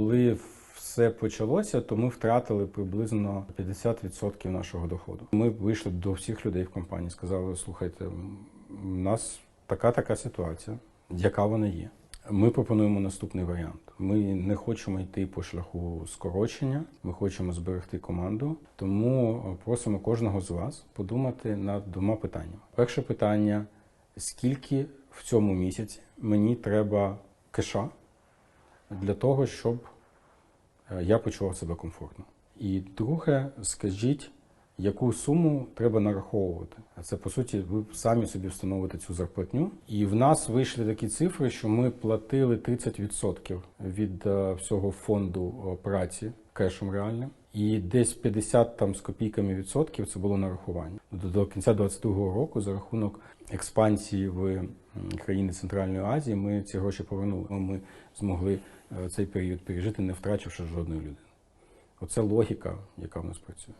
Коли все почалося, то ми втратили приблизно 50% нашого доходу. Ми вийшли до всіх людей в компанії, сказали: слухайте, у нас така така ситуація, яка вона є. Ми пропонуємо наступний варіант. Ми не хочемо йти по шляху скорочення. Ми хочемо зберегти команду. Тому просимо кожного з вас подумати над двома питаннями. Перше питання: скільки в цьому місяці мені треба кеша для того, щоб е, я почував себе комфортно. І друге, скажіть, яку суму треба нараховувати. А це по суті, ви самі собі встановите цю зарплатню. І в нас вийшли такі цифри, що ми платили 30% від е, всього фонду е, праці кешем реальним. І десь 50 там з копійками відсотків це було нарахування. До, кінця 22-го року за рахунок експансії в країни Центральної Азії ми ці гроші повернули. Ми змогли е, цей період пережити, не втрачивши жодної людини. Оце логіка, яка в нас працює.